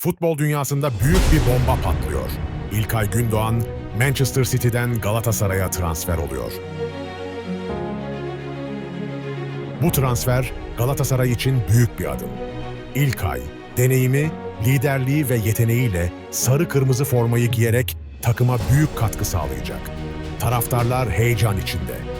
Futbol dünyasında büyük bir bomba patlıyor. İlkay Gündoğan, Manchester City'den Galatasaray'a transfer oluyor. Bu transfer Galatasaray için büyük bir adım. İlkay, deneyimi, liderliği ve yeteneğiyle sarı kırmızı formayı giyerek takıma büyük katkı sağlayacak. Taraftarlar heyecan içinde.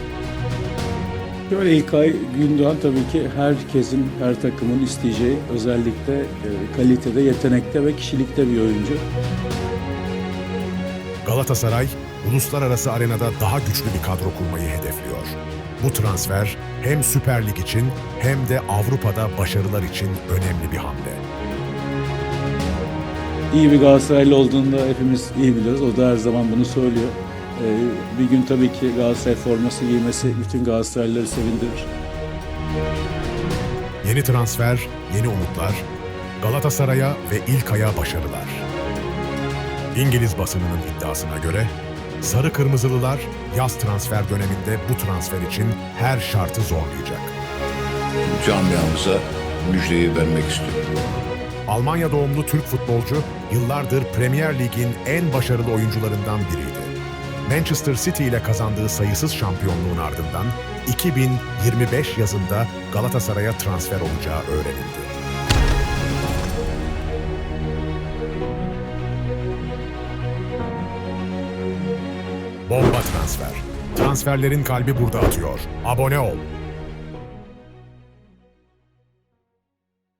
Böyle İlkay Gündoğan tabii ki herkesin, her takımın isteyeceği özellikle e, kalitede, yetenekte ve kişilikte bir oyuncu. Galatasaray, uluslararası arenada daha güçlü bir kadro kurmayı hedefliyor. Bu transfer hem Süper Lig için hem de Avrupa'da başarılar için önemli bir hamle. İyi bir Galatasaraylı olduğunu da hepimiz iyi biliyoruz. O da her zaman bunu söylüyor. E, Bir gün tabii ki Galatasaray forması giymesi bütün Galatasaraylıları sevindirir. Yeni transfer, yeni umutlar, Galatasaray'a ve İlkay'a başarılar. İngiliz basınının iddiasına göre Sarı Kırmızılılar yaz transfer döneminde bu transfer için her şartı zorlayacak. camiamıza müjdeyi vermek istiyorum. Almanya doğumlu Türk futbolcu yıllardır Premier Lig'in en başarılı oyuncularından biriydi. Manchester City ile kazandığı sayısız şampiyonluğun ardından 2025 yazında Galatasaray'a transfer olacağı öğrenildi. Bomba transfer. Transferlerin kalbi burada atıyor. Abone ol.